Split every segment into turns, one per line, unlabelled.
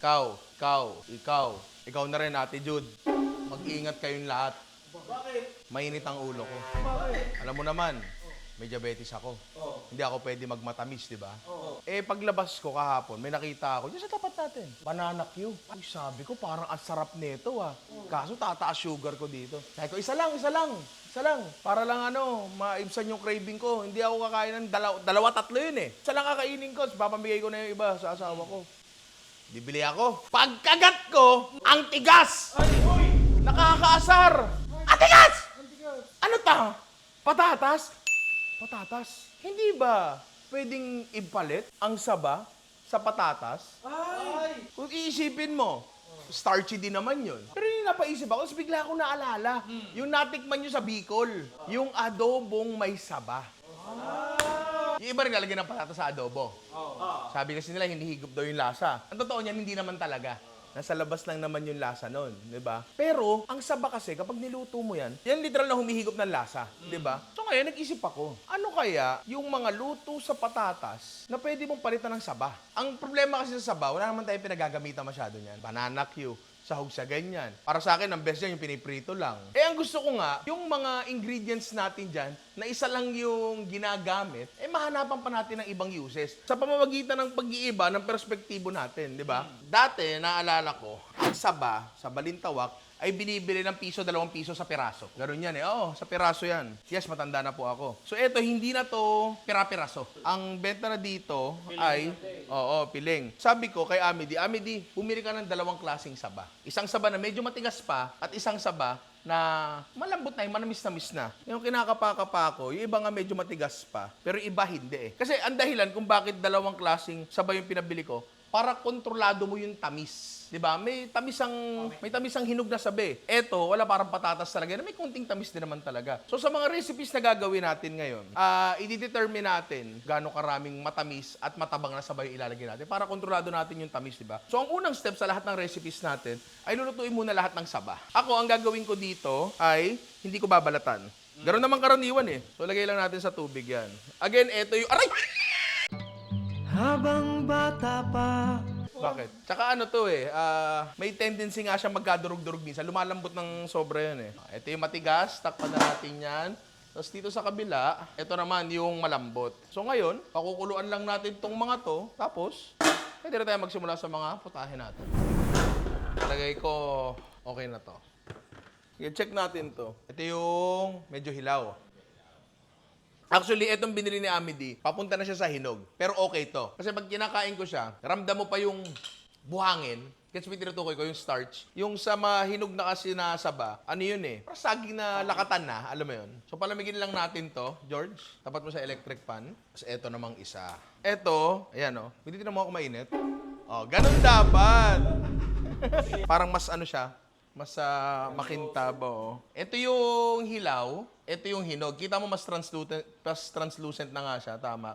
Ikaw, ikaw, ikaw, ikaw na rin, Ate Jude. Mag-iingat kayong lahat.
Bakit?
Mainit ang ulo ko.
Bakit?
Alam mo naman, may diabetes ako.
Oo.
Hindi ako pwede magmatamis, di ba?
Oo.
Eh, paglabas ko kahapon, may nakita ako, dyan sa tapat natin, banana Q. Ay, sabi ko, parang ang sarap nito ah. Kaso tataas sugar ko dito. Sabi ko, isa lang, isa lang, isa lang. Para lang ano, maibsan yung craving ko. Hindi ako kakain ng dalawa, dalawa tatlo yun eh. Isa lang kakainin ko, papamigay ko na yung iba sa asawa ko. Bibili ako. Pagkagat ko, ang tigas!
Ay, hoy!
Nakakaasar! Ang tigas!
Antigas.
Ano ta? Patatas? Patatas? Hindi ba pwedeng ipalit ang saba sa patatas?
Ay!
Kung iisipin mo, starchy din naman yun. Pero yung napaisip ako, tapos bigla ako naalala. Yung natikman nyo sa Bicol, yung adobong may saba. Yung iba rin lalagyan ng patatas sa adobo.
Oo.
Sabi kasi nila, hinihigop daw yung lasa. Ang totoo niyan, hindi naman talaga. Nasa labas lang naman yung lasa nun, di ba? Pero, ang saba kasi, kapag niluto mo yan, yan literal na humihigop ng lasa, di ba? So ngayon, nag-isip ako, ano kaya yung mga luto sa patatas na pwede mong palitan ng saba? Ang problema kasi sa saba, wala naman tayo pinagagamitan masyado niyan. Banana Q, sahog sa ganyan. Para sa akin, ang best yan, yung piniprito lang. Eh, ang gusto ko nga, yung mga ingredients natin dyan, na isa lang yung ginagamit, eh, mahanapan pa natin ng ibang uses. Sa pamamagitan ng pag-iiba ng perspektibo natin, di ba? Dati, naalala ko, ang saba, sa Balintawak, ay binibili ng piso, dalawang piso sa piraso. Ganun yan eh. Oo, sa piraso yan. Yes, matanda na po ako. So eto, hindi na to pira-piraso. Ang benta na dito ay, oo, piling. Sabi ko kay Amity, Amity, pumili ka ng dalawang klaseng saba. Isang saba na medyo matigas pa at isang saba na malambot na, yung manamis-namis na. Yung kinakapa-kapa ko, yung iba nga medyo matigas pa, pero iba hindi eh. Kasi ang dahilan kung bakit dalawang klaseng saba yung pinabili ko, para kontrolado mo yung tamis. 'Di ba? May tamis ang may tamis ang hinog na sabi. Eto, wala parang patatas talaga. May kunting tamis din naman talaga. So sa mga recipes na gagawin natin ngayon, ah i-determine natin gaano karaming matamis at matabang na sabay ilalagay natin para kontrolado natin yung tamis, 'di ba? So ang unang step sa lahat ng recipes natin ay lulutuin muna lahat ng saba. Ako ang gagawin ko dito ay hindi ko babalatan. Ganoon naman karaniwan eh. So lagay lang natin sa tubig 'yan. Again, eto yung aray.
Habang bata pa
Bakit? Tsaka ano to eh, ah, may tendency nga siya magkadurog-durog minsan. Lumalambot ng sobra yan eh. Ito yung matigas, takpan na natin yan. Tapos dito sa kabila, ito naman yung malambot. So ngayon, pakukuluan lang natin tong mga to. Tapos, pwede na tayo magsimula sa mga putahe natin. Talagay ko, okay na to. Sige, check natin to. Ito yung medyo hilaw. Actually, etong binili ni Amity, papunta na siya sa hinog. Pero okay to. Kasi pag kinakain ko siya, ramdam mo pa yung buhangin. Kasi may tinutukoy ko yung starch. Yung sa mahinog na kasi na saba, ano yun eh? Parang saging na lakatan na, alam mo yun. So palamigin lang natin to, George. Tapat mo sa electric pan. Tapos eto namang isa. Eto, ayan o. Oh. Hindi mo ako mainit. Oh, ganun dapat. Parang mas ano siya, mas uh, makintab, oh. Ito yung hilaw, ito yung hinog. Kita mo mas translucent, mas translucent na nga siya, tama.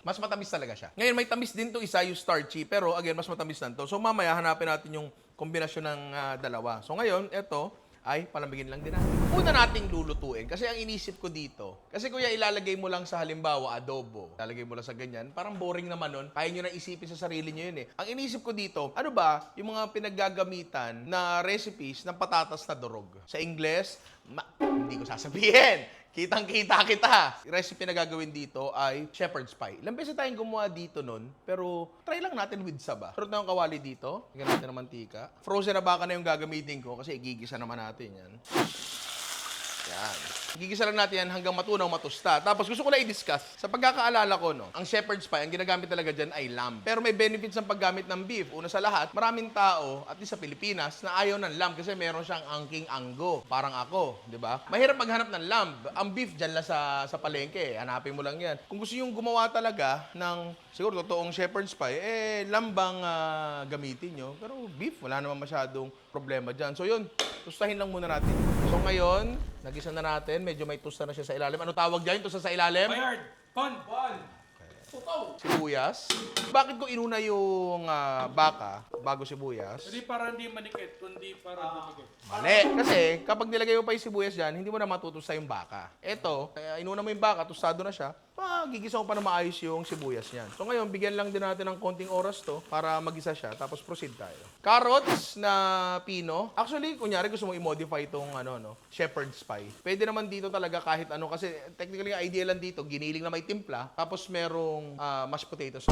Mas matamis talaga siya. Ngayon, may tamis din to isa, yung starchy, pero again, mas matamis lang to. So mamaya, hanapin natin yung kombinasyon ng ah, dalawa. So ngayon, ito, ay palamigin lang din natin. Una nating lulutuin kasi ang inisip ko dito, kasi kuya ilalagay mo lang sa halimbawa adobo, ilalagay mo lang sa ganyan, parang boring naman nun. Kaya nyo na isipin sa sarili nyo yun eh. Ang inisip ko dito, ano ba yung mga pinaggagamitan na recipes ng patatas na durog? Sa Ingles, hindi ko sasabihin. Kitang-kita kita. Recipe na gagawin dito ay shepherd's pie. Ilang beses tayong gumawa dito nun, pero try lang natin with saba. Surot na kawali dito. Lagyan natin ng mantika. Frozen na baka na yung gagamitin ko kasi igigisa naman natin yan. Yan. Gigisa lang natin yan hanggang matunaw, matusta. Tapos gusto ko na i-discuss. Sa pagkakaalala ko, no, ang shepherd's pie, ang ginagamit talaga dyan ay lamb. Pero may benefits ng paggamit ng beef. Una sa lahat, maraming tao, at least sa Pilipinas, na ayaw ng lamb kasi meron siyang angking anggo. Parang ako, di ba? Mahirap maghanap ng lamb. Ang beef dyan lang sa, sa palengke. Hanapin mo lang yan. Kung gusto yung gumawa talaga ng, siguro, totoong shepherd's pie, eh, lambang ah, gamitin nyo. Pero beef, wala naman masyadong problema dyan. So yun, tustahin lang muna natin. So ngayon, nagisa na natin. Medyo may tusta na siya sa ilalim. Ano tawag dyan? Tusta sa ilalim?
Bayard! Pon! Pon!
Sibuyas. Bakit ko inuna yung ah, baka bago sibuyas?
Hindi para hindi manikit, kundi para dumikit.
Mali. Kasi kapag nilagay mo pa yung sibuyas dyan, hindi mo na matutusta yung baka. Eto, kaya inuna mo yung baka, tustado na siya. Pagigisa mo pa na maayos yung sibuyas niyan. So ngayon, bigyan lang din natin ng konting oras to para magisa siya, tapos proceed tayo. Carrots na pino. Actually, kunyari gusto mo i-modify itong ano, no, shepherd's pie. Pwede naman dito talaga kahit ano, kasi technically ang idea lang dito, giniling na may timpla, tapos merong ah, mashed potatoes.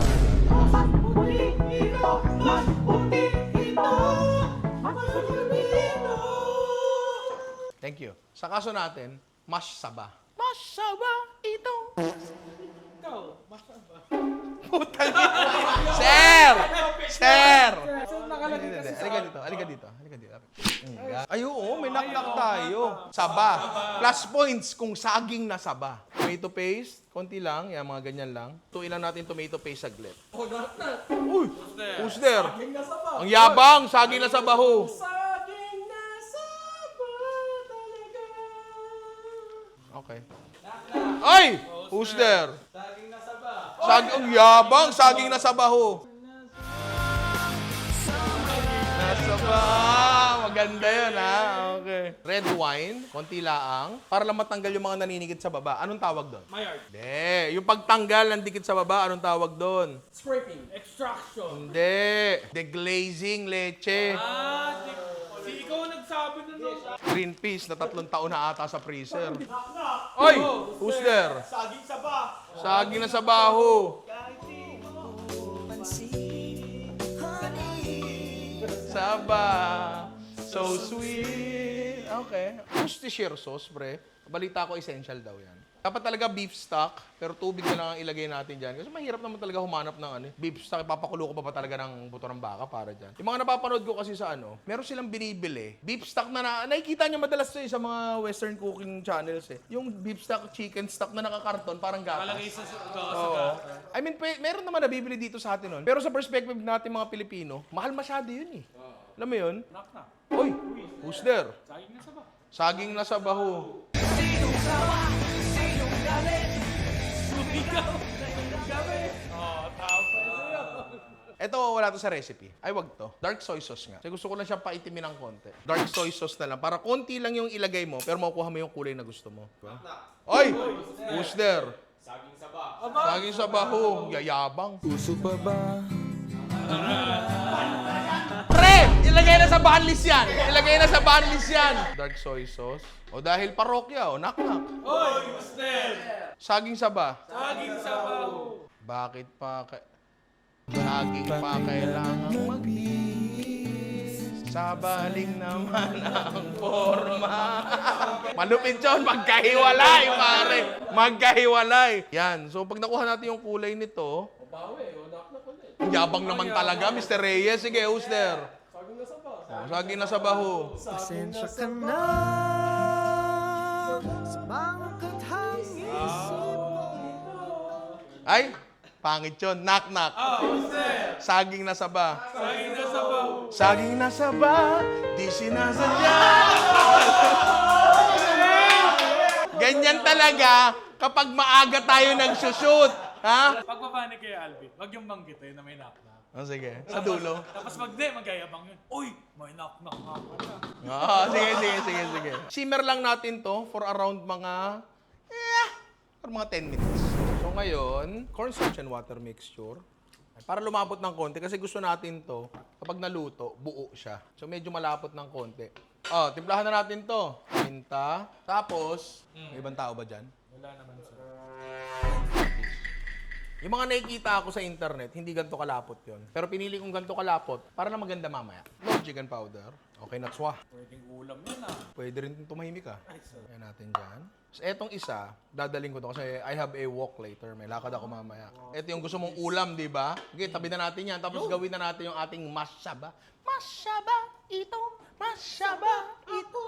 Thank you. Sa kaso natin, mash saba. Mash saba ito. Putang Sir! Sir!
Nakalagay kasi sa...
Halika dito, halika dito, halika dito. Mm, Ay, oo, may knock tayo. Saba. Plus points kung saging na saba. Tomato paste, konti lang, yan, mga ganyan lang. Tuin lang natin tomato paste saglit. Uy! Who's there? Ang yabang, saging na sabaho.
Saging nasa ba talaga?
Okay. Ay! Who's there?
Nasa?
Sag ang yabang, saging na sabaho. Nasa ba? Maganda yun, ha? Okay. Red wine, konti laang, para lang matanggal yung mga naninigit sa baba. Anong tawag doon?
Maillard.
Hindi. Yung pagtanggal ng dikit sa baba, anong tawag doon?
Scraping.
Extraction.
Hindi. Deglazing leche.
Ah, di, si ikaw ang nagsabi na no.
Green peas na tatlong taon na ata sa freezer. Oy! Who's there?
Saging sa ba?
Saging na sabaho. Saba. So sweet. Okay. Worcestershire sauce, pre. Balita ko essential daw yan. Dapat talaga beef stock, pero tubig na lang ang ilagay natin dyan. Kasi mahirap naman talaga humanap ng ano, beef stock. Ipapakulo ko pa ba talaga ng buto ng baka para dyan. Yung mga napapanood ko kasi sa ano, meron silang binibili. Beef stock na, na nakikita nyo madalas to eh, sa mga western cooking channels eh. Yung beef stock, chicken stock na nakakarton, parang gatas.
Nakalagay sa... sa, sa,
Oo. I mean, pwe- meron naman nabibili dito sa atin nun. Pero sa perspective natin mga Pilipino, mahal masyado yun eh. Alam mo yun?
Knock na.
Oy, who's there?
Saging na sa ba?
Saging na sa baho.
Oh, tao pa yun.
Ito, wala to sa recipe. Ay, wag to. Dark soy sauce nga. Kasi gusto ko lang siya paitimin ng konti. Dark soy sauce na lang. Para konti lang yung ilagay mo, pero makukuha mo yung kulay na gusto mo. Diba? Oy! Who's there?
Saging sa ba?
Saging sa baho. Yayabang.
Puso pa ba?
Pre! Ilagay na sa banlis yan! Ilagay na sa banlis yan! Dark soy sauce. O dahil parokya, o knock-knock.
Oy, there?
Saging saba.
Saging sa baho.
Bakit pa ka... Saging pa kailangan magbihis. Sabaling naman ang forma. Malupit yun, magkahiwalay, pare. Magkahiwalay. Yan. So, pag nakuha natin yung kulay nito, ang yabang naman talaga, Mr. Reyes. Sige, who's there? Oh, Saging na sa baho.
Pasensya ka na Sa mga kathangis
Ay, pangit yun. Knock, knock.
Oh?
Saging na saba.
Saging na sa baho.
Saging na saba, di sinasadya. Ganyan talaga kapag maaga tayo nagsushoot. Ha?
Pagpapanik kay Alvin, wag yung banggitin na may knock knock.
Oh, sige, sa dulo.
Tapos pag di, magayabang yun. Uy, may knock knock nga pala.
Oo, sige, sige, sige, sige. Simmer lang natin to for around mga, eh, for mga 10 minutes. So ngayon, cornstarch and water mixture. Para lumapot ng konti kasi gusto natin to, kapag naluto, buo siya. So medyo malapot ng konti. Oh, timplahan na natin to. Minta. Tapos, may ibang tao ba dyan?
Wala naman sir.
Yung mga nakikita ako sa internet, hindi ganito kalapot yon. Pero pinili kong ganito kalapot para na maganda mamaya. No chicken powder. Okay na tswa.
Pwedeng ulam yun ah.
Pwede rin tumahimik ka. Ayan natin dyan. So, etong isa, dadaling ko to kasi I have a walk later. May lakad ako mamaya. Ito yung gusto mong ulam, di ba? Okay, tabi na natin yan. Tapos gawin na natin yung ating masyaba. Masyaba ito, masyaba ito.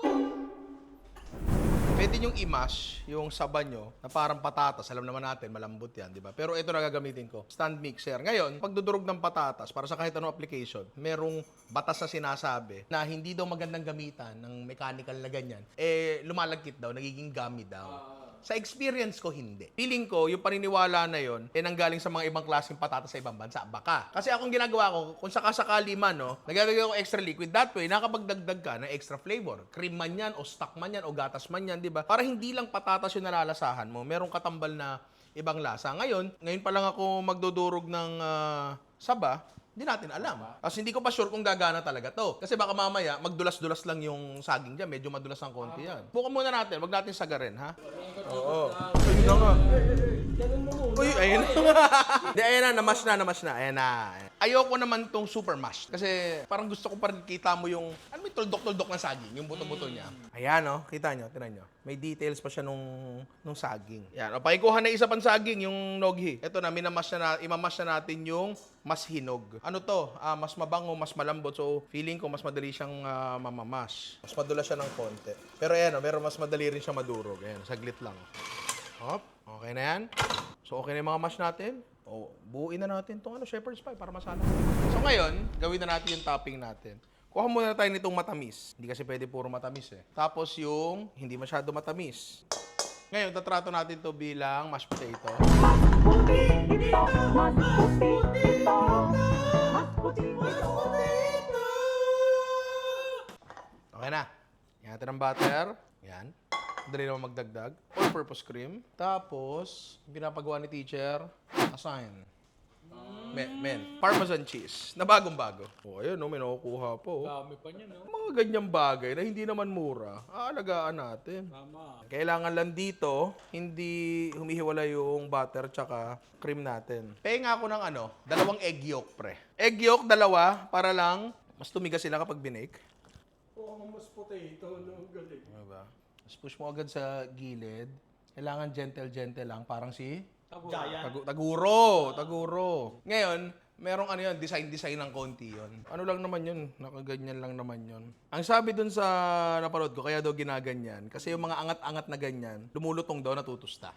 Pwede yung i-mash yung saba nyo na parang patatas. Alam naman natin, malambot yan, di ba? Pero ito na gagamitin ko. Stand mixer. Ngayon, pagdudurog ng patatas, para sa kahit anong application, merong batas na sinasabi na hindi daw magandang gamitan ng mechanical na ganyan. Eh, lumalagkit daw, nagiging gummy daw. Sa experience ko, hindi. Feeling ko, yung paniniwala na yon eh nanggaling sa mga ibang klaseng patatas sa ibang bansa. Baka. Kasi akong ginagawa ko, kung sakasakali man, no, nagagawin ko extra liquid. That way, nakapagdagdag ka ng extra flavor. Cream man yan, o stock man yan, o gatas man yan, di ba? Para hindi lang patatas yung nalalasahan mo, merong katambal na ibang lasa. Ngayon, ngayon pa lang ako magdudurog ng ah, saba, hindi natin alam. Kasi hindi ko pa sure kung gagana talaga to. Kasi baka mamaya, magdulas-dulas lang yung saging dyan. Medyo madulas ang konti yan. Bukan muna natin. Wag natin sagarin, ha? Oo. Ayun na nga. Uy, ayun na. Di, ayun na. Namash na, namash na. Ayan na. Ayoko naman tong super mash. Kasi parang gusto ko pa rin kita mo yung, ano may tuldok-tuldok ng saging, yung buto-buto niya. Ayan, oh. Kita nyo, tinan nyo. May details pa siya nung, nung saging. Yan. O, pakikuha na isa pang saging, yung noghi. Ito na, minamash na, na, imamash na natin yung mas hinog. Ano to? Ah, mas mabango, mas malambot. So, feeling ko mas madali siyang ah, mamamash. Mas madula siya ng konti. Pero ayan, oh, pero mas madali rin siya madurog. Ayan, saglit lang. Hop, okay na yan. So, okay na yung mga mash natin. O, buuin na natin itong ano, shepherd's pie para masala. So, ngayon, gawin na natin yung topping natin. Kuha muna tayo nitong matamis. Hindi kasi pwede puro matamis eh. Tapos yung hindi masyado matamis. Ngayon, tatrato natin to bilang mashed potato. Okay na. Yan natin ang butter. Yan. Dali naman magdagdag. All-purpose cream. Tapos, pinapagawa ni teacher, assign. Men, men. Parmesan cheese. Na bagong-bago. O, oh, ayun, no, may nakukuha po. oh.
Dami pa niya, no?
Mga ganyang bagay na hindi naman mura. Aalagaan natin.
Tama.
Kailangan lang dito, hindi humihiwala yung butter tsaka cream natin. Pahinga ako ng ano, dalawang egg yolk, pre. Egg yolk, dalawa, para lang mas tumigas sila kapag binake.
Oo, mas potato, no? Galing.
Diba? Tapos push mo agad sa gilid. Kailangan gentle-gentle lang, parang si
Giant.
Tagu- taguro, taguro. Ngayon, merong ano yun, design-design ng konti yun. Ano lang naman yun, nakaganyan lang naman yun. Ang sabi dun sa napanood ko, kaya daw ginaganyan, kasi yung mga angat-angat na ganyan, lumulutong daw, natutusta.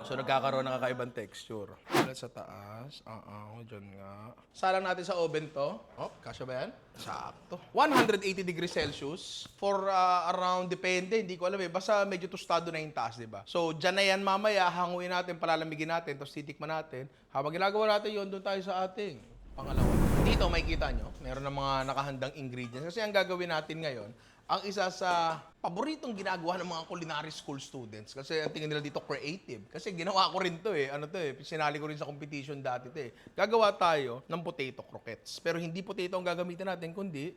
So, nagkakaroon ng kakaibang texture. Ulit sa taas. Oo, dyan nga. Salang natin sa oven to. Oh, kasya ba yan? Sakto. 180 degrees Celsius for uh, around, depende, hindi ko alam eh. Basta medyo tostado na yung taas, di ba? So, dyan na yan mamaya, hanguin natin, palalamigin natin, tapos titikman natin. Habang ginagawa natin yun, doon tayo sa ating pangalawa. Dito, makikita nyo, meron ng mga nakahandang ingredients. Kasi ang gagawin natin ngayon, ang isa sa paboritong ginagawa ng mga culinary school students kasi ang tingin nila dito creative. Kasi ginawa ko rin to eh. Ano to eh, sinali ko rin sa competition dati to eh. Gagawa tayo ng potato croquettes. Pero hindi potato ang gagamitin natin, kundi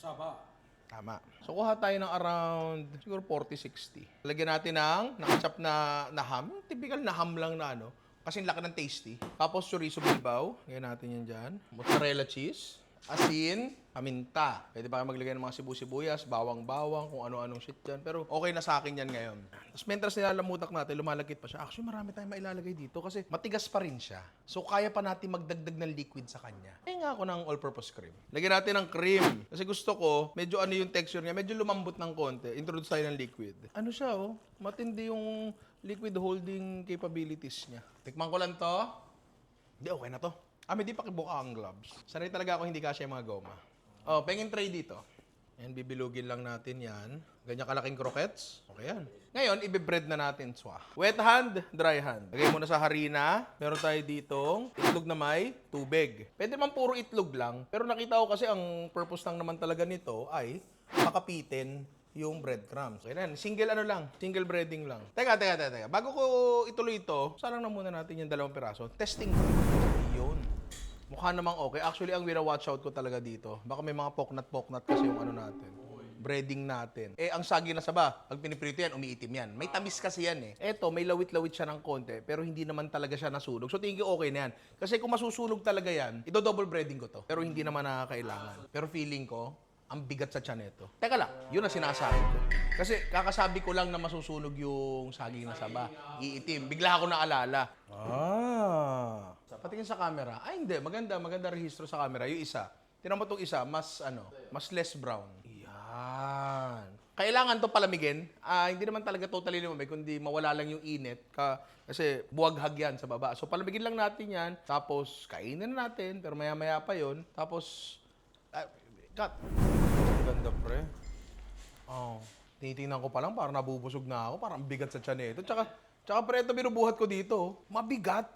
Saba.
Tama. So, kuha tayo ng around, siguro 40-60. Lagyan natin ng nakachop na, na ham. Typical na ham lang na ano. Kasi laki ng tasty. Tapos, chorizo bilbao. Lagyan natin yan dyan. Mozzarella cheese. Asin. Paminta. Pwede pa kayo maglagay ng mga sibu-sibuyas, bawang-bawang, kung ano-anong shit dyan. Pero okay na sa akin yan ngayon. Tapos, mentras nilalamutak natin, lumalagkit pa siya. Actually, marami tayong mailalagay dito kasi matigas pa rin siya. So, kaya pa natin magdagdag ng liquid sa kanya. Kaya nga ako ng all-purpose cream. Lagyan natin ng cream. Kasi gusto ko, medyo ano yung texture niya, medyo lumambot ng konti. Introduce tayo ng liquid. Ano siya, oh? Matindi yung liquid holding capabilities niya. Tikman ko lang to. Hindi, okay na to. Ah, may di pa kibuka ang gloves. Sanay talaga ako hindi kasya yung mga goma. Oh, pengin tray dito. Yan, bibilugin lang natin yan. Ganyan kalaking croquettes. Okay yan. Ngayon, ibibread na natin swa. Wet hand, dry hand. Lagay muna sa harina. Meron tayo ditong itlog na may tubig. Pwede man puro itlog lang. Pero nakita ko kasi ang purpose lang naman talaga nito ay makapitin yung breadcrumbs. Na, single ano lang, single breading lang. Teka, teka, teka, teka. Bago ko ituloy ito, salang na muna natin yung dalawang piraso. Testing. Mukha namang okay. Actually, ang wina-watch out ko talaga dito, baka may mga poknat-poknat kasi yung ano natin. Breading natin. Eh, ang sagi na saba, pag piniprito yan, umiitim yan. May tamis kasi yan eh. Eto, may lawit-lawit siya ng konti, pero hindi naman talaga siya nasunog. So, tingin ko okay na yan. Kasi kung masusunog talaga yan, ito double breading ko to. Pero hindi naman nakakailangan. Pero feeling ko, ang bigat sa tiyan nito. Teka lang, yun ang sinasabi ko. Kasi kakasabi ko lang na masusunog yung saging na saba. Iitim. Bigla ako naalala. Ah. Patingin sa camera. Ay, hindi. Maganda. Maganda rehistro sa camera. Yung isa. Tinan mo itong isa. Mas, ano, mas less brown. Yan. Kailangan to palamigin. Ah, hindi naman talaga totally lumamig, kundi mawala lang yung init. Ka, kasi buwaghag yan sa baba. So, palamigin lang natin yan. Tapos, kainin na natin. Pero maya-maya pa yon Tapos, ah, cut. Ganda, pre. Oh. Tinitingnan ko pa lang, parang nabubusog na ako. Parang bigat sa tiyan ito. Tsaka, tsaka pre, ito binubuhat ko dito. Mabigat.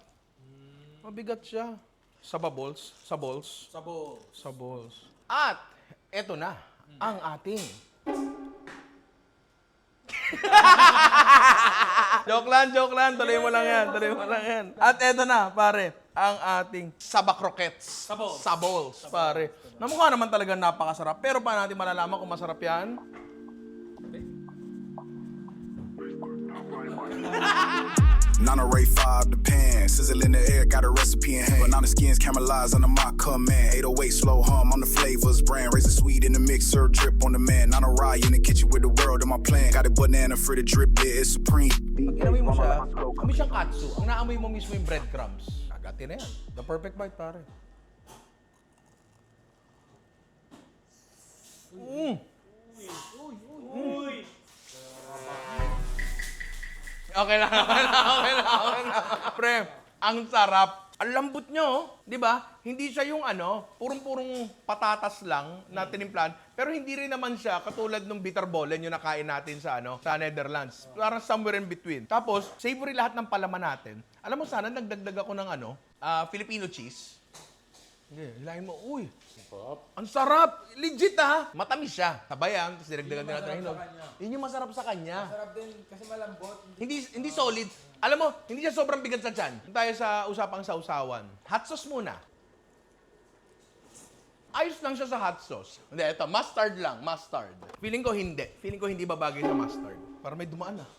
Mabigat siya. Sa bubbles. Sa balls.
Sabo.
Sa balls. At, eto na, ang ating... joke lang, joke lang. Tuloy mo lang yan. Tuloy mo lang yan. At eto na, pare. Ang ating sabak rockets.
Sabols.
Sabols, pare. Na mukha naman talaga napakasarap. Pero paano natin malalaman kung masarap yan?
Nana Ray 5 the pan, sizzle in the air, got a recipe in hand. Banana skins caramelized under my command. 808 slow hum on the flavors brand. Razor sweet in the mixer, drip on the man. Nana Rye in the kitchen with the world in my plan. Got a banana for the drip, yeah, it's supreme.
Pag inamoy mo siya, amoy siyang katsu. Ang naamoy mo mismo yung breadcrumbs. Agati na yan. The perfect bite, pare. Mm. Okay lang, okay lang, okay lang, okay lang. Pre, ang sarap. Ang lambot nyo, di ba? Hindi siya yung ano, purong-purong patatas lang na tinimplan, pero hindi rin naman siya katulad ng bitterballen yung nakain natin sa ano, sa Netherlands. Parang somewhere in between. Tapos, savory lahat ng palaman natin. Alam mo sana, nagdagdag ako ng ano, ah, Filipino cheese. Sige, hilahin mo. Uy, ang sarap! Legit ha! Matamis siya. Sabayan, tapos dinagdagan din natin ng hinog. Yun yung masarap sa kanya.
Sarap din kasi malambot.
Hindi hindi solid. Alam mo, hindi siya sobrang bigat sa tiyan. Doon Tayo sa usapang sausawan. Hot sauce muna. Ayos lang siya sa hot sauce. Hindi, ito, mustard lang, mustard. Feeling ko hindi. Feeling ko hindi babagay sa mustard. Para may dumaan ah.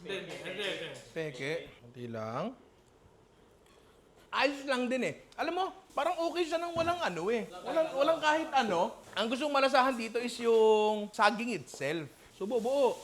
Hindi, hindi, hindi.
Peke. Kunti lang. Ayos lang din eh. Alam mo, parang okay siya nang walang ano eh. Walang, walang kahit ano. Ang gusto kong malasahan dito is yung saging itself. Subo, buo.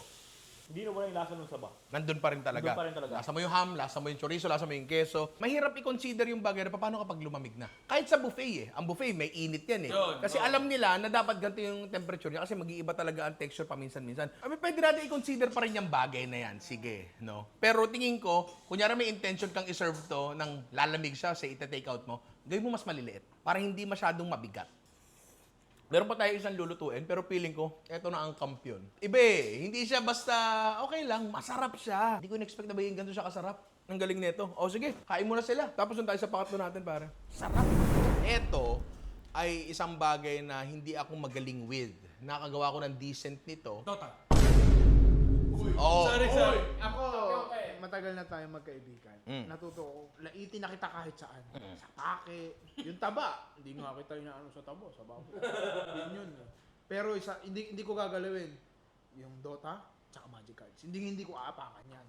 Hindi na wala yung lasa ng saba.
Nandun pa rin talaga.
Nandun pa rin talaga.
Lasa mo yung ham, lasa mo yung chorizo, lasa mo yung keso. Mahirap i-consider yung bagay na paano kapag lumamig na. Kahit sa buffet eh. Ang buffet, may init yan eh.
Yun,
kasi alam nila na dapat ganito yung temperature niya kasi mag-iiba talaga ang texture paminsan-minsan. I mean, pwede natin i-consider pa rin yung bagay na yan. Sige, no? Pero tingin ko, kunyari may intention kang iserve to ng lalamig siya sa ita-take out mo, gawin mo mas maliliit para hindi masyadong mabigat. Meron pa tayo isang lulutuin, pero feeling ko, eto na ang kampiyon. Ibe, hindi siya basta, okay lang, masarap siya. Hindi ko in-expect na ba yung ganito siya kasarap. Ang galing nito. O sige, kain muna sila. Tapos doon tayo sa pangatlo natin, pare. Sarap. Ito ay isang bagay na hindi ako magaling with. Nakagawa ko ng decent nito.
Total.
Oh,
Sorry, sorry.
Ako, matagal na tayo magkaibigan.
Mm.
Natuto ko, laitin na kita kahit saan. Sa pake, yung taba. Hindi nga kita yung ano sa tabo, sa babo. yun yun. Pero isa, hindi, hindi ko gagalawin. Yung Dota, tsaka Magic Cards. Hindi, hindi ko aapakan yan.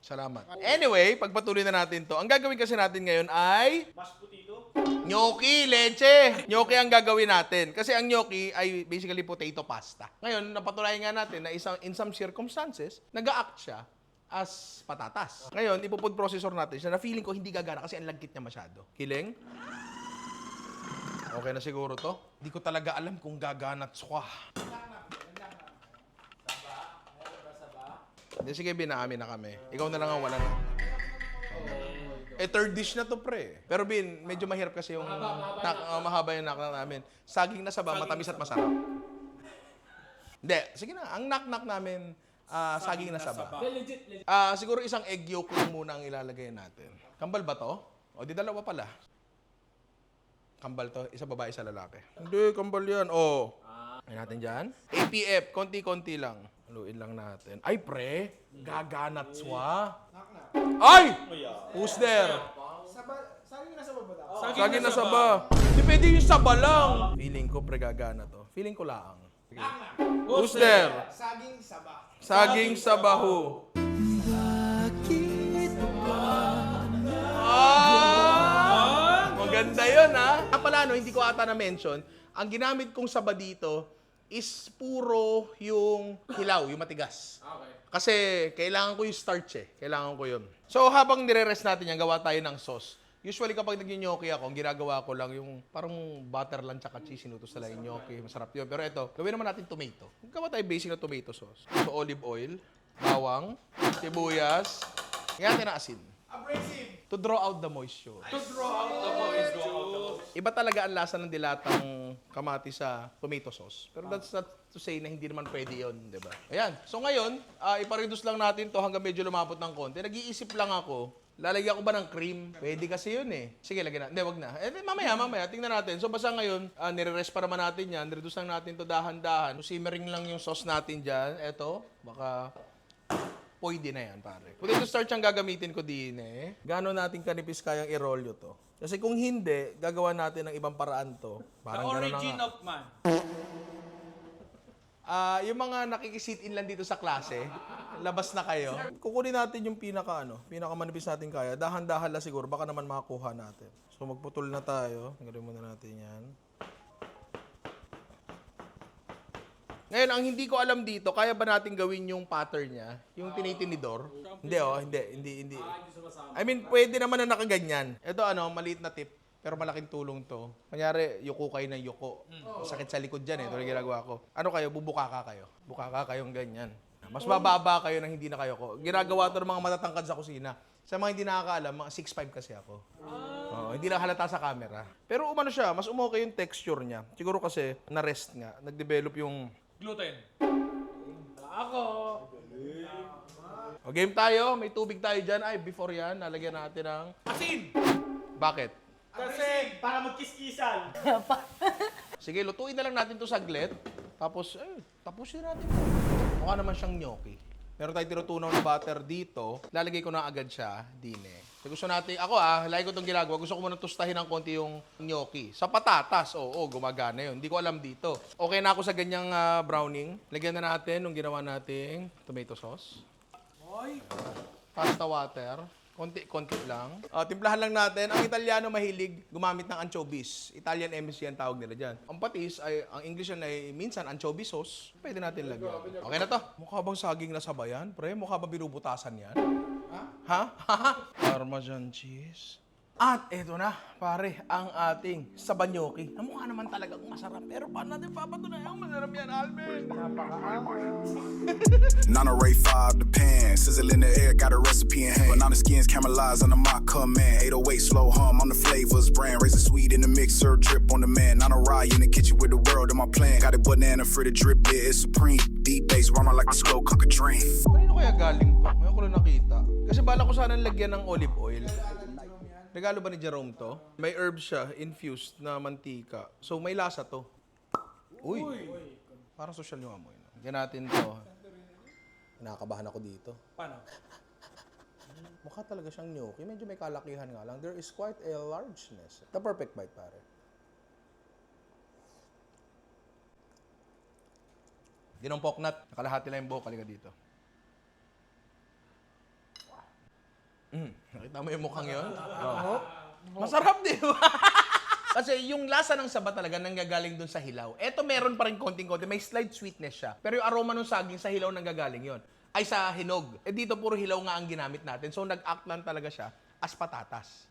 salamat. Anyway, pagpatuloy na natin to. Ang gagawin kasi natin ngayon ay
Mas putito.
Gnocchi, leche. Gnocchi ang gagawin natin. Kasi ang gnocchi ay basically potato pasta. Ngayon, napatunayan nga natin na isang, in some circumstances, nag-act siya as patatas. Ngayon, ipo-food processor natin siya na feeling ko hindi gagana kasi ang lagkit niya masyado. Kiling? Okay na siguro to? Hindi ko talaga alam kung gagana at swa. Hindi, sige, binaamin na kami. Ikaw na lang ang wala na. Eh, third dish na to, pre. Pero Bin, medyo mahirap kasi yung nak, uh, mahaba yung knock namin. Saging na saba, matamis at masarap. Hindi, sige na. Ang knock-knock namin, ah, saging, na saba.
Legit, legit.
Ah, siguro isang egg yolk lang muna ang ilalagay natin. Kambal ba to? O, di dalawa pala. Kambal to. Isa babae, isa lalaki. Hindi, kambal yan. O. Ay natin dyan. APF, konti-konti lang. Haluin lang natin. Ay, pre. Gaganat swa. Ay! Who's there?
Saba, saging na sa babala.
Saging na saba. Di pwede yung saba lang. Feeling ko pre gagana to. Feeling ko laang. Who's there?
Saging saba.
Saging sabaho. Ah! Maganda yun, ha? Ah, pala, no, hindi ko ata na-mention, ang ginamit kong saba dito is puro yung hilaw, yung matigas. Kasi kailangan ko yung starch eh. Kailangan ko yun. So habang nire-rest natin yan, gawa tayo ng sauce. Usually kapag nag-gnocchi ako, ang ginagawa ko lang yung parang butter lang tsaka cheese, sinutos na lang yung gnocchi. Masarap yun. Pero ito, gawin naman natin tomato. Gawa tayo basic na tomato sauce. So olive oil, bawang, sibuyas, kaya natin ng asin. To draw out the moisture. Iba talaga ang lasa ng dilatang kamati sa tomato sauce. Pero that's not to say na hindi naman pwede yun, di ba? Ayan. So ngayon, uh, ipareduce lang natin to hanggang medyo lumapot ng konti. Nag-iisip lang ako, lalagyan ko ba ng cream? Pwede kasi yun eh. Sige, lagyan na. Hindi, wag na. Eh, mamaya, mamaya. Tingnan natin. So basta ngayon, uh, nire-rest pa naman natin yan. Reduce lang natin to dahan-dahan. So, simmering lang yung sauce natin dyan. Eto, baka pwede na yan, pare. Potato starch ang gagamitin ko din eh. Gano'n natin kanipis kayang i-rolyo to? Kasi kung hindi, gagawa natin ng ibang paraan to.
The
Parang gano'n na
origin
nga.
of man.
Ah, yung mga nakikisit in lang dito sa klase, labas na kayo. Kukunin natin yung pinaka ano, pinaka manipis natin kaya. Dahan-dahan lang siguro, baka naman makakuha natin. So magputol na tayo. Gawin muna natin yan. Ngayon, ang hindi ko alam dito, kaya ba natin gawin yung pattern niya? Yung tinitinidor? Hindi oh, hindi, hindi, hindi. I mean, pwede naman na nakaganyan. Ito ano, maliit na tip. Pero malaking tulong to. Kunyari, yuko kayo ng yuko. Sakit sa likod dyan eh. Ito yung ginagawa ko. Ano kayo? Bubukaka kayo. Bukaka kayong ganyan. Mas bababa kayo nang hindi na kayo ko. Ginagawa to ng mga matatangkad sa kusina. Sa mga hindi nakakaalam, mga 6'5 kasi ako. Oo, hindi lang halata sa camera. Pero umano siya, mas umokay yung texture niya. Siguro kasi na-rest nga. Nag-develop yung...
Gluten.
O, game tayo. May tubig tayo dyan. Ay, before yan, nalagyan natin ng...
Asin!
Bakit?
Kasi, para magkiskisan.
Sige, lutuin na lang natin to saglit. Tapos, eh, tapusin natin. Mukha naman siyang gnocchi. Meron tayong tinutunaw na butter dito. Lalagay ko na agad siya, dine. So, gusto natin, ako ah, lagi ko itong ginagawa. Gusto ko muna tustahin ng konti yung gnocchi. Sa patatas, oo, gumagana yun. Hindi ko alam dito. Okay na ako sa ganyang ah, browning. Lagyan na natin nung ginawa nating tomato sauce. Pasta water. Konti, konti lang. Ah, timplahan lang natin. Ang Italiano mahilig gumamit ng anchovies. Italian MSG ang tawag nila dyan. Ang patis, ay, ang English yan ay minsan anchovy sauce. Pwede natin lagyan. Okay na to. Mukha bang saging na sabayan? Pre, mukha ba binubutasan yan? Ha? Ha? Parmesan cheese. At eto na, pare, ang ating sabanyoki. Na mukha naman talagang masarap. Pero paano natin papatunayan? Masarap yan, Alvin.
Nana Ray 5, the pan. Sizzle in the air, got a recipe in hand. Banana skins caramelized under my command. 808 slow hum on the flavors. Brand raisin sweet in the mixer. Drip on the man. Nana Rye in the kitchen with the world in my plan. Got a banana for the drip, yeah, it's supreme. Deep bass, rhyme like a slow cook a dream.
Kanino kaya galing to? Ngayon ko lang nakita. Kasi bala ko sana lagyan ng olive oil. Regalo ba ni Jerome to? May herbs siya, infused na mantika. So may lasa to. Uy! Parang social yung amoy. no? Lagyan natin to. Nakakabahan ako dito.
Paano?
Mukha talaga siyang gnocchi. Medyo may kalakihan nga lang. There is quite a largeness. The perfect bite, pare. Ginong poknat. Nakalahati lang yung buhok. Halika dito. Mm, nakita mo yung mukhang yun? Oo. Masarap, di ba? Kasi yung lasa ng saba talaga nanggagaling dun sa hilaw. Eto meron pa rin konting-konti. May slight sweetness siya. Pero yung aroma ng saging sa hilaw nanggagaling yon ay sa hinog. Eh dito puro hilaw nga ang ginamit natin. So nag-act lang talaga siya as patatas.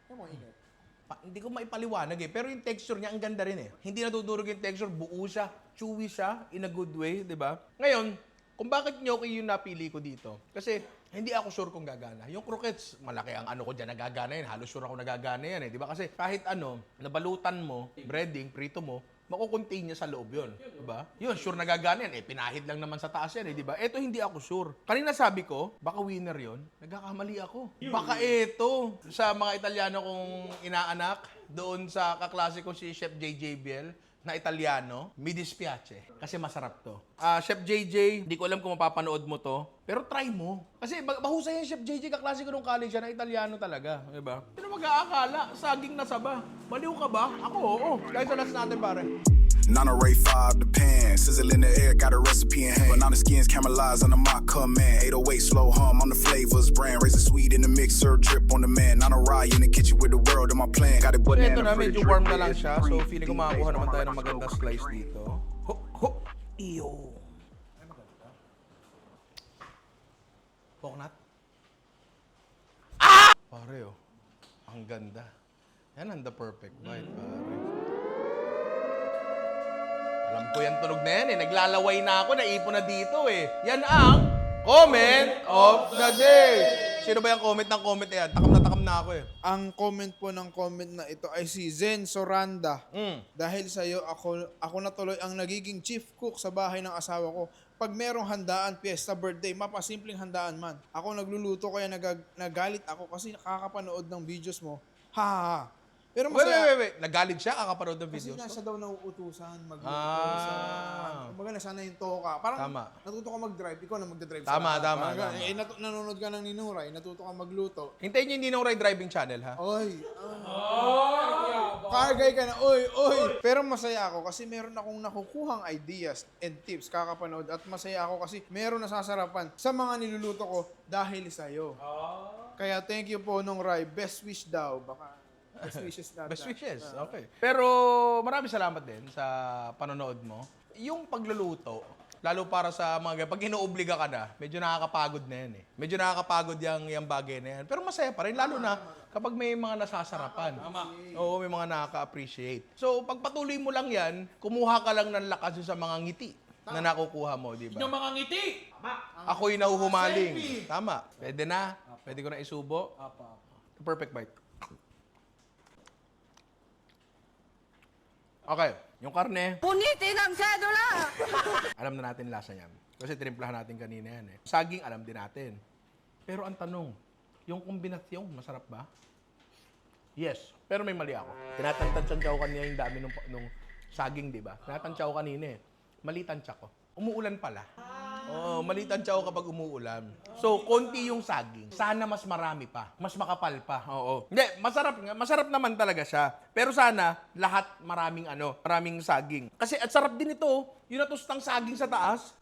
Pa- hindi ko maipaliwanag eh. Pero yung texture niya, ang ganda rin eh. Hindi natudurog yung texture, buo siya, chewy siya, in a good way, di ba? Ngayon, kung bakit gnocchi yung napili ko dito. Kasi hindi ako sure kung gagana. Yung croquettes, malaki ang ano ko dyan, nagagana yan. Halos sure ako nagagana yan eh. Di ba? Kasi kahit ano, nabalutan mo, breading, prito mo, makukontain niya sa loob yun. Di ba? Yun, sure nagagana yan. Eh, pinahid lang naman sa taas yan eh. Di ba? Ito hindi ako sure. Kanina sabi ko, baka winner yon Nagkakamali ako. Baka ito, sa mga Italiano kong inaanak, doon sa kaklase ko si Chef JJ Biel, na Italiano, mi dispiace. Kasi masarap to. Ah, Chef JJ, hindi ko alam kung mapapanood mo to, pero try mo. Kasi ba- mahusay yung Chef JJ, kaklase ko nung college yan, na Italiano talaga. Di ba? Pero mag-aakala, saging na saba. Baliw ka ba? Ako, oo. Guys, alas natin pare.
Nana Ray 5, the pan. Sizzle in the air, got a recipe in hand. Banana skins caramelized under my command. 808 slow hum on the flavors. Brand raisin sweet in the mixer. Drip on the man. Nana Rye in the kitchen with the world in my plan. Got a
So, ito
banana
na, medyo warm na lang siya. So, feeling ko makakuha naman tayo ng magandang
slow cook a
slice dito. Ho, ho, iyo. Poknat? Ah! Pare, oh. Ang ganda. Yan ang the perfect bite, pare. Alam ko yan tunog na yan eh. Naglalaway na ako, naipon na dito eh. Yan ang comment of the day. Sino ba yung comment ng comment na yan? Takam na takam na ako eh.
Ang comment po ng comment na ito ay si Zen Soranda.
Mm.
Dahil sa iyo, ako, ako na tuloy ang nagiging chief cook sa bahay ng asawa ko. Pag merong handaan, piyesta, birthday, mapasimpleng handaan man. Ako nagluluto kaya nagag, nagalit ako kasi nakakapanood ng videos mo. Ha ha ha. Pero
Wait, wait,
masaya.
wait, wait. Nagalit siya, kakapanood ng
Kasi
videos
nga siya daw nauutusan, magluto
Ah.
sa... Kumbaga, nasana yung toka. Parang
Tama.
natuto ka mag-drive, ikaw na magdadrive
Tama,
lahat.
tama,
Parang ganun.
tama.
Eh, natu- nanonood ka ng Ninuray, natuto ka magluto.
Hintayin niyo hindi Ray Driving Channel, ha?
Oy, Kargay ka na, oy, oy. Pero masaya ako kasi meron akong nakukuhang ideas and tips kakapanood at masaya ako kasi meron nasasarapan sa mga niluluto ko dahil sa'yo. Kaya thank you po nung Rai. Best wish daw. Baka best wishes natin.
Best wishes, okay. Pero maraming salamat din sa panonood mo. Yung pagluluto, lalo para sa mga pag inuobliga ka na, medyo nakakapagod na yan eh. Medyo nakakapagod yung, yung bagay na yan. Pero masaya pa rin, lalo na kapag may mga nasasarapan. Oo, may mga nakaka-appreciate. So, pagpatuloy mo lang yan, kumuha ka lang ng lakas sa mga ngiti na nakukuha mo, di ba?
Yung mga ngiti.
Ako'y nahuhumaling. Tama. Pwede na. Pwede ko na isubo. Perfect bite. Okay. Yung karne,
Punitin ang sedula!
alam na natin lasa niyan. Kasi tinimplahan natin kanina yan eh. Saging, alam din natin. Pero ang tanong, yung kombinasyon, masarap ba? Yes. Pero may mali ako. Tinatantantsaw ko kanina yung dami nung, nung saging, di ba? Tinatantsaw ko kanina eh. Mali tansya ko. Umuulan pala. Oo, mali tansya ko kapag umuulan. So, konti yung saging. Sana mas marami pa. Mas makapal pa. Oo. Hindi, masarap nga. Masarap naman talaga siya. Pero sana, lahat maraming ano, maraming saging. Kasi at sarap din ito, yung natustang saging sa taas.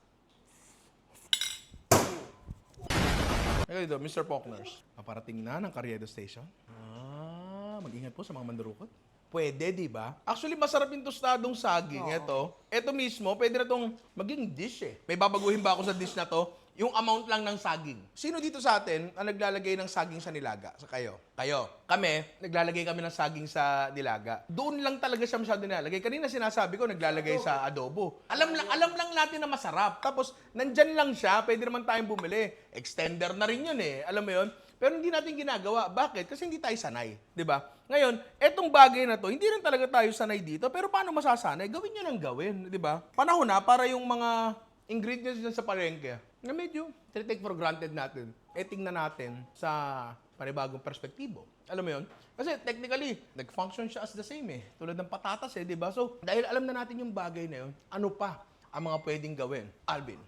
Ikaw dito, Mr. Faulkners. Paparating na ng Carriedo Station. Ah, mag-ingat po sa mga mandurukot. Pwede, di ba? Actually, masarap yung tostadong saging. Ito. Ito mismo, pwede na tong maging dish eh. May babaguhin ba ako sa dish na to? Yung amount lang ng saging. Sino dito sa atin ang naglalagay ng saging sa nilaga? Sa kayo? Kayo. Kami, naglalagay kami ng saging sa nilaga. Doon lang talaga siya masyado nilalagay. Kanina sinasabi ko, naglalagay sa adobo. Alam lang, alam lang natin na masarap. Tapos, nandyan lang siya, pwede naman tayong bumili. Extender na rin yun eh. Alam mo yun? Pero hindi natin ginagawa. Bakit? Kasi hindi tayo sanay. ba? Ngayon, etong bagay na to, hindi rin talaga tayo sanay dito. Pero paano masasanay? Gawin nyo ng gawin. ba? Panahon na para yung mga ingredients dyan sa palengke na medyo take for granted natin. E tingnan natin sa panibagong perspektibo. Alam mo yun? Kasi technically, nag-function siya as the same eh. Tulad ng patatas eh, di ba? So, dahil alam na natin yung bagay na yun, ano pa ang mga pwedeng gawin? Alvin.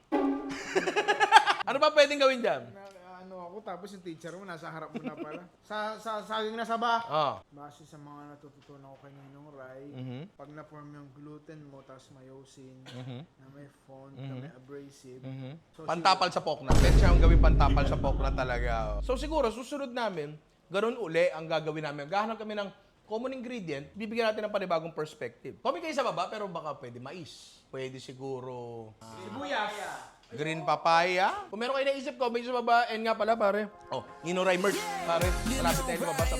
ano pa pwedeng gawin dyan?
Ako, tapos yung teacher mo, nasa harap mo na pala. sa, sa saging na saba.
Ah.
Base sa mga natututunan ko kay Ninong Rai,
Mhm.
pag na-form yung gluten mo, tapos myosin, na may font, na may abrasive, so
Pantapal sa pokna. Pwede siyang gawin pantapal sa pokna talaga. So siguro, susunod namin, ganun uli ang gagawin namin. Gahanap kami ng common ingredient, bibigyan natin ng panibagong perspective. Comment kayo sa baba, pero baka pwede mais. Pwede siguro ah,
Sibuyas.
Green papaya. Kung meron kayo naisip, comment sa baba. And nga pala, pare. Oh, Nino Rai merch. Pare, malapit tayo lumabas sa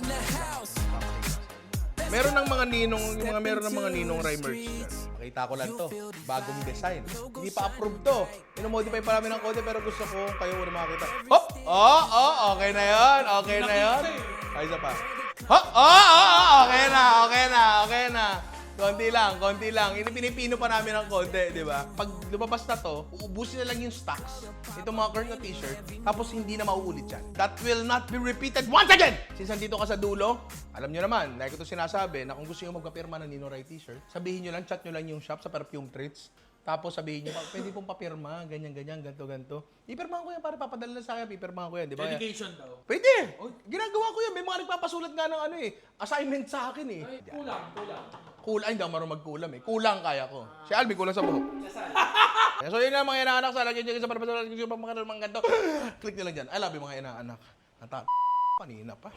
Meron ng mga ninong, yung mga meron ng mga ninong dyan. Nakita ko lang to. Bagong design. Hindi pa approved to. Inomodify pa namin ng konti pero gusto ko kayo una makita. Hop! Oh, oh, okay na yon, Okay na yon. Ay, isa pa. Hop! Oh, oh, oh, okay na, okay na, okay na. Konti lang, konti lang. Ini pinipino pa namin ng konti, di ba? Pag lumabas na to, uubusin na lang yung stocks. Itong mga current na t-shirt, tapos hindi na mauulit yan. That will not be repeated once again! Since nandito ka sa dulo, alam nyo naman, like ito sinasabi, na kung gusto nyo magpapirma ng Nino Rai t-shirt, sabihin nyo lang, chat nyo lang yung shop sa Perfume Treats. Tapos sabihin nyo, pwede pong papirma, ganyan, ganyan, ganto, ganto. Ipirmahan ko yan para papadala na sa akin, pipirmahan ko yan, di ba?
Dedication daw.
Pwede! Ginagawa ko yan. May mga nagpapasulat nga ng ano eh. Assignment sa akin eh.
Ay, kulang, kulang.
Kulang, ay, hindi ako marunong magkulam eh. Kulang kaya ko. Si Alvin, kulang sa buhok. so yun nga mga inaanak sa lagi dyan sa para mga mga ganito. Click lang dyan. I love you mga inaanak. Nata, kanina pa.